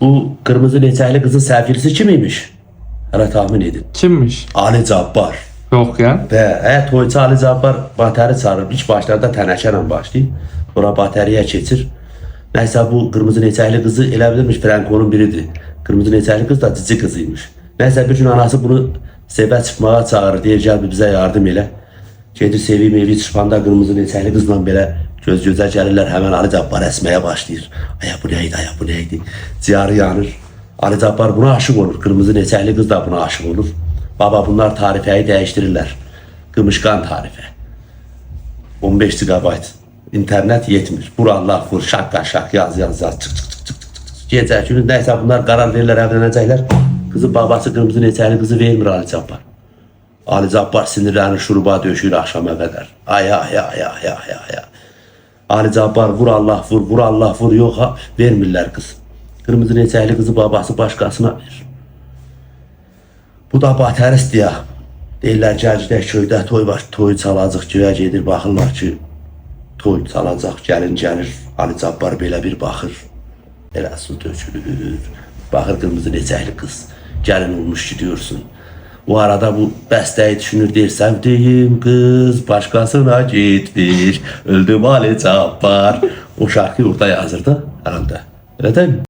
Bu kırmızı leçeli kızın sevgilisi kimiymiş? Hele tahmin edin. Kimmiş? Ali Cabbar. Yok ya. Ve e, toyçu Ali Cabbar bateri çağırır. İlk başlarda tenəşərlə başlayıb. Sonra bateriye keçir. Neyse bu kırmızı neçəli kızı elə bilirmiş Franco'nun biridir. Kırmızı neçəli kız da cici kızıymış. Neyse bir gün anası bunu sevə çıxmağa çağırır. Deyir gel bize yardım elə. Gedir sevi mevi çıxanda kırmızı neçəli kızla belə göz gözə gəlirlər. Həmən Ali Cabbar əsməyə başlayır. Aya bu neydi, aya bu neydi? Ciyarı yanır. Ali Cabbar buna aşık olur. Kırmızı neçəli kız da buna aşık olur. Baba bunlar tarifeyi değiştirirler. Gımışkan tarife. 15 GB. İnternet yetmir. Vur Allah vur şak şak yaz yaz yaz çık çık çık çık çık çık. Gece günü neyse bunlar karar verirler evlenecekler. Kızın babası kırmızı neçeli kızı vermir Ali Cabbar. Ali Cabbar sinirlenir şuruba döşür akşama kadar. Ay ay ay ay ay ay ay. Ali Cabbar vur Allah vur vur Allah vur yok ha vermirler kız. Kırmızı neçeli kızı babası başkasına verir. Bu da baterist ya. Deyirlər gəlcdə köydə toy var, toy çalacaq, göyə gedir, baxırlar ki, toy çalacaq, gəlin gəlir, Ali Cabbar belə bir baxır. Elə su tökülür. Baxır qırmızı neçəkli qız. Gəlin olmuş gidiyorsun. O arada bu bəstəyi düşünür, deyir, sevdiğim kız başkasına gitmiş, öldüm Ali Cabbar. O şarkıyı orada yazırdı herhalde. Öyle değil mi?